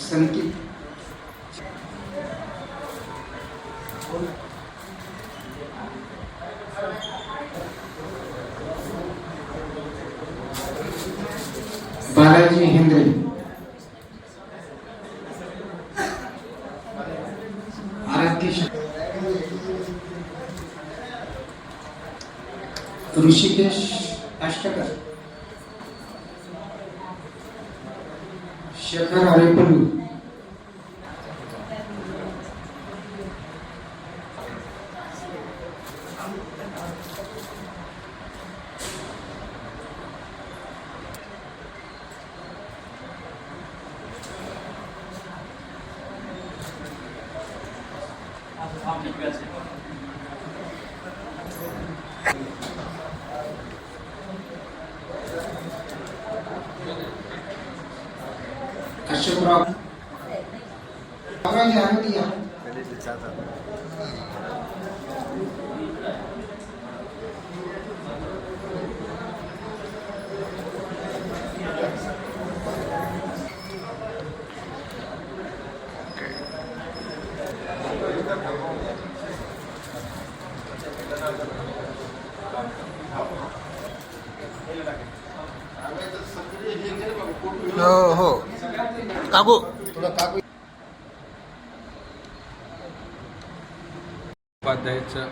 संकित। Balaji Hendre Rishikesh अष्टकर Syekhar Arifin Thank you. Ashwarao Nagaraju Ahmadiyya हो हो काकू उपाध्यायाचं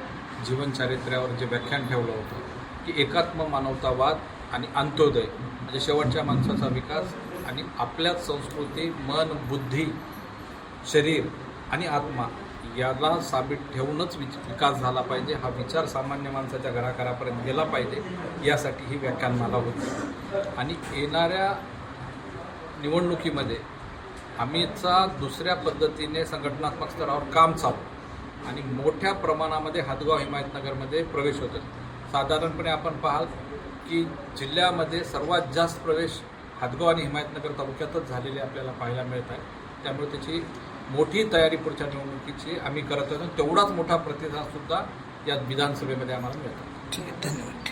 जीवनचारित्र्यावर जे व्याख्यान ठेवलं होतं की एकात्म मानवतावाद आणि अंत्योदय म्हणजे शेवटच्या माणसाचा विकास आणि आपल्याच संस्कृती मन बुद्धी शरीर आणि आत्मा याला साबित ठेवूनच विच विकास झाला पाहिजे. हा विचार सामान्य माणसाच्या घराघरापर्यंत गेला पाहिजे यासाठी ही व्याख्यानमाला होती. आणि येणाऱ्या निवडणुकीमध्ये आम्हीचा दुसऱ्या पद्धतीने संघटनात्मक स्तरावर काम चालू आणि मोठ्या प्रमाणामध्ये हातगाव हिमायतनगरमध्ये प्रवेश होतो साधारणपणे आपण पाहाल की जिल्ह्यामध्ये सर्वात जास्त प्रवेश हातगाव आणि हिमायतनगर तालुक्यातच झालेले आपल्याला पाहायला मिळत आहे. त्यामुळे त्याची मोठी तयारी पुढच्या निवडणुकीची आम्ही करत असून तेवढाच मोठा प्रतिसादसुद्धा या विधानसभेमध्ये आम्हाला मिळतो ठीक आहे धन्यवाद.